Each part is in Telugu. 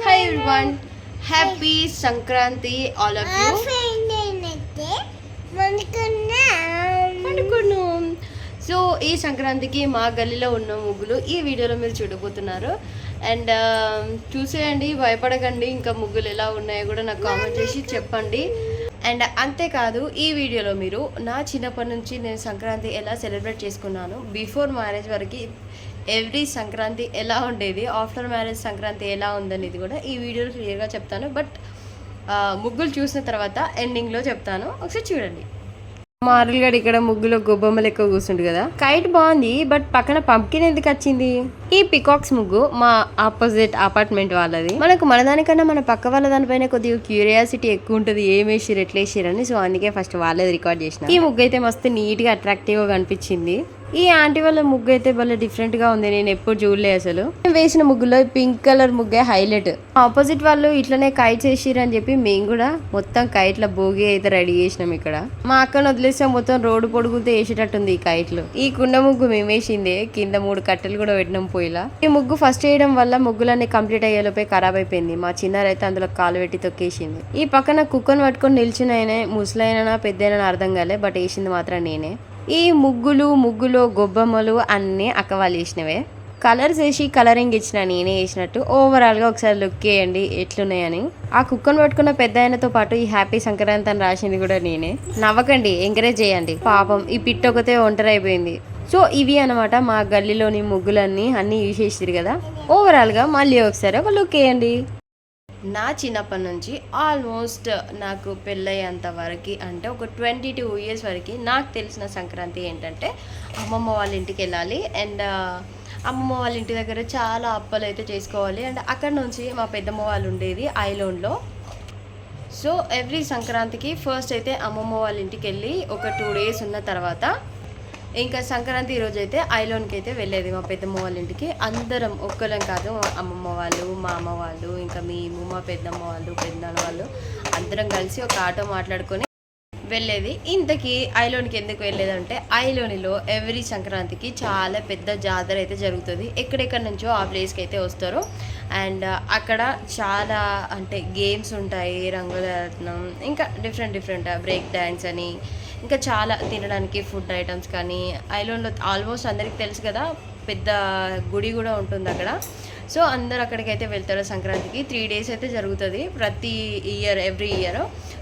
Hi everyone happy Sankranti all of you పండుకున్నాం so ఈ సంక్రాంతికి మా గల్లీలో ఉన్న ముగ్గులు ఈ వీడియోలో మీరు చూడబోతున్నారు. అండ్ చూసేయండి భయపడకండి. ఇంకా ముగ్గులు ఎలా ఉన్నాయో కూడా నాకు కామెంట్ చేసి చెప్పండి. అండ్ అంతేకాదు ఈ వీడియోలో మీరు నా చిన్నప్పటి నుంచి నేను సంక్రాంతి ఎలా సెలబ్రేట్ చేసుకున్నాను బిఫోర్ మ్యారేజ్ వరకు ఎవ్రీ సంక్రాంతి ఎలా ఉండేది ఆఫ్టర్ మ్యారేజ్ సంక్రాంతి ఎలా ఉందనేది కూడా ఈ వీడియోలో క్లియర్గా చెప్తాను. బట్ ముగ్గులు చూసిన తర్వాత ఎండింగ్లో చెప్తాను. ఒకసారి చూడండి. మారులుగాడు ఇక్కడ ముగ్గులో గొబ్బమ్మలు ఎక్కువ కూర్చుండు కదా. కైట్ బాగుంది బట్ పక్కన పంప్కిన్ ఎందుకు వచ్చింది? ఈ పికాక్స్ ముగ్గు మా ఆపోజిట్ అపార్ట్మెంట్ వాళ్ళది. మనకు మన దానికన్నా మన పక్క వాళ్ళ దానిపైన కొద్దిగా క్యూరియాసిటీ ఎక్కువ ఉంటుంది ఏం వేసిరు ఎట్లా వేసిరని సో అందుకే ఫస్ట్ వాళ్ళది రికార్డ్ చేసిన ఈ ముగ్గు అయితే మస్తు నీట్గా అట్రాక్టివ్గా కనిపించింది. ఈ ఆంటీ వాళ్ళ ముగ్గు అయితే భలే డిఫరెంట్గా ఉంది నేను ఎప్పుడు చూడలే అసలు. నేను వేసిన ముగ్గులో పింక్ కలర్ ముగ్గే హైలైట్ ఆపోజిట్ వాళ్ళు ఇట్లనే కైట్ చేసిరని అని చెప్పి మేము కూడా మొత్తం కైట్ల భోగి అయితే రెడీ చేసినాం ఇక్కడ. మా అక్కను వదిలేస్తే మొత్తం రోడ్డు పొడుగుతో వేసేటట్టుంది ఈ కైట్లు ఈ కుండ ముగ్గు మేము వేసిందే కింద మూడు కట్టెలు కూడా పెట్టినాం పోయిలా. ఈ ముగ్గు ఫస్ట్ వేయడం వల్ల ముగ్గులన్నీ కంప్లీట్ అయ్యేలోపే ఖరాబ్ అయిపోయింది. మా చిన్నారైతే అయితే అందులో కాలు పెట్టి తొక్కేసింది. ఈ పక్కన కుక్కను పట్టుకొని నిల్చునైనా ముసలైనా పెద్దైనా అర్థం కాలే బట్ వేసింది మాత్రం నేనే. ఈ ముగ్గులు ముగ్గులో గొబ్బమ్మలు అన్నీ అక్క వాళ్ళు వేసినవే కలర్స్ వేసి కలరింగ్ ఇచ్చిన నేనే వేసినట్టు ఓవరాల్గా ఒకసారి లుక్ వేయండి ఎట్లున్నాయని. ఆ కుక్కను పట్టుకున్న పెద్ద ఆయనతో పాటు ఈ హ్యాపీ సంక్రాంతి అని రాసింది కూడా నేనే. నవ్వకండి ఎంకరేజ్ చేయండి. పాపం ఈ పిట్ట ఒకతే ఒంటరి అయిపోయింది. సో ఇవి అనమాట మా గల్లీలోని ముగ్గులన్నీ అన్నీ చూసేసారు కదా. ఓవరాల్గా మళ్ళీ ఒకసారి ఒక లుక్ వేయండి నా చిన్నప్పటి నుంచి ఆల్మోస్ట్ నాకు పెళ్ళయ్యేంత వరకు అంటే ఒక ట్వంటీ టూ ఇయర్స్ వరకు నాకు తెలిసిన సంక్రాంతి ఏంటంటే అమ్మమ్మ వాళ్ళ ఇంటికి వెళ్ళాలి. అండ్ అమ్మమ్మ వాళ్ళ ఇంటి దగ్గర చాలా అప్పలు అయితే చేసుకోవాలి. అండ్ అక్కడ నుంచి మా పెద్దమ్మ వాళ్ళు ఉండేది ఐలోన్లో సో ఎవ్రీ సంక్రాంతికి ఫస్ట్ అయితే అమ్మమ్మ వాళ్ళ ఇంటికి వెళ్ళి ఒక టూ డేస్ ఉన్న తర్వాత ఇంకా సంక్రాంతి రోజు అయితే ఐలోన్కి అయితే వెళ్ళేది మా పెద్దమ్మ వాళ్ళ ఇంటికి అందరం ఒక్కరం కాదు మా అమ్మమ్మ వాళ్ళు మా అమ్మ వాళ్ళు ఇంకా మేము మా పెద్దమ్మ వాళ్ళు పెద్దనాన్న వాళ్ళు అందరం కలిసి ఒక ఆటో మాట్లాడుకొని వెళ్ళేది. ఇంతకీ ఐలోనికి ఎందుకు వెళ్ళేదంటే ఐలోనిలో ఎవ్రీ సంక్రాంతికి చాలా పెద్ద జాతర అయితే జరుగుతుంది. ఎక్కడెక్కడి నుంచో ఆ ప్లేస్కి అయితే వస్తారు. అండ్ అక్కడ చాలా అంటే గేమ్స్ ఉంటాయి రంగుల రత్నం ఇంకా డిఫరెంట్ డిఫరెంట్ బ్రేక్ డ్యాన్స్ అని ఇంకా చాలా తినడానికి ఫుడ్ ఐటమ్స్ కానీ ఐలోన్లో ఆల్మోస్ట్ అందరికీ తెలుసు కదా పెద్ద గుడి కూడా ఉంటుంది అక్కడ. సో అందరు అక్కడికైతే వెళ్తారు సంక్రాంతికి. త్రీ డేస్ అయితే జరుగుతుంది ప్రతి ఇయర్ ఎవ్రీ ఇయర్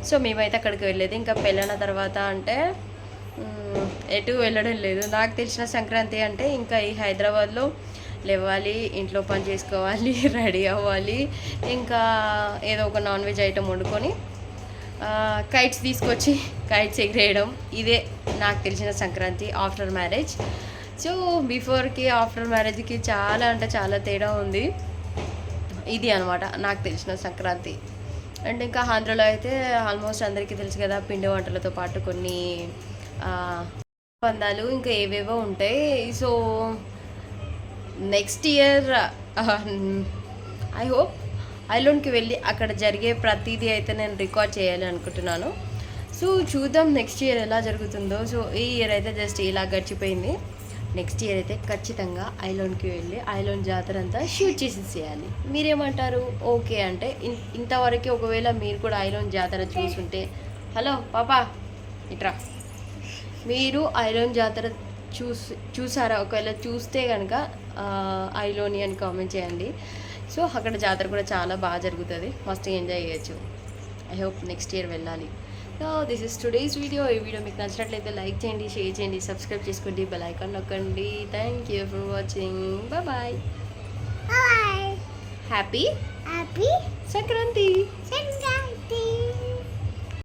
సో మేమైతే అక్కడికి వెళ్ళేది. ఇంకా పెళ్ళైన తర్వాత అంటే ఎటు వెళ్ళడం లేదు. నాకు తెలిసిన సంక్రాంతి అంటే ఇంకా ఈ హైదరాబాద్లో లేవాలి ఇంట్లో పని చేసుకోవాలి రెడీ అవ్వాలి. ఇంకా ఏదో ఒక నాన్ వెజ్ ఐటమ్ వండుకొని కైట్స్ తీసుకొచ్చి కైట్స్ ఎగిరేయడం ఇదే నాకు తెలిసిన సంక్రాంతి ఆఫ్టర్ మ్యారేజ్ సో బిఫోర్కి ఆఫ్టర్ మ్యారేజ్కి చాలా అంటే చాలా తేడా ఉంది. ఇది అనమాట నాకు తెలిసిన సంక్రాంతి. అండ్ ఇంకా ఆంధ్రలో అయితే ఆల్మోస్ట్ అందరికీ తెలుసు కదా పిండి వంటలతో పాటు కొన్ని పందాలు ఇంకా ఏవేవో ఉంటాయి. So next year I hope ఐలోన్కి వెళ్ళి అక్కడ జరిగే ప్రతిదీ అయితే నేను రికార్డ్ చేయాలి అనుకుంటున్నాను. సో చూద్దాం నెక్స్ట్ ఇయర్ ఎలా జరుగుతుందో. సో ఈ ఇయర్ అయితే జస్ట్ ఇలా గడిచిపోయింది. నెక్స్ట్ ఇయర్ అయితే ఖచ్చితంగా ఐలోన్కి వెళ్ళి ఐలోన్ జాతర అంతా షూట్ చేసేసేయాలి. మీరేమంటారు? ఓకే అంటే ఇన్- ఇంతవరకు ఒకవేళ మీరు కూడా ఐలోన్ జాతర చూసుంటే. హలో పాపా ఇట్రా. మీరు ఐలోన్ జాతర చూసి చూసారా? ఒకవేళ చూస్తే కనుక ఐలోని అని కామెంట్ చేయండి. సో అక్కడ జాతర కూడా చాలా బాగా జరుగుతుంది. మస్తు ఎంజాయ్ చేయొచ్చు. ఐ హోప్ నెక్స్ట్ ఇయర్ వెళ్ళాలి. So this is today's video ఈ వీడియో మీకు నచ్చినట్లయితే లైక్ చేయండి షేర్ చేయండి సబ్స్క్రైబ్ చేసుకోండి బెల్ ఐకాన్ నొక్కండి. Thank you for watching bye happy Happy Sankranti Santa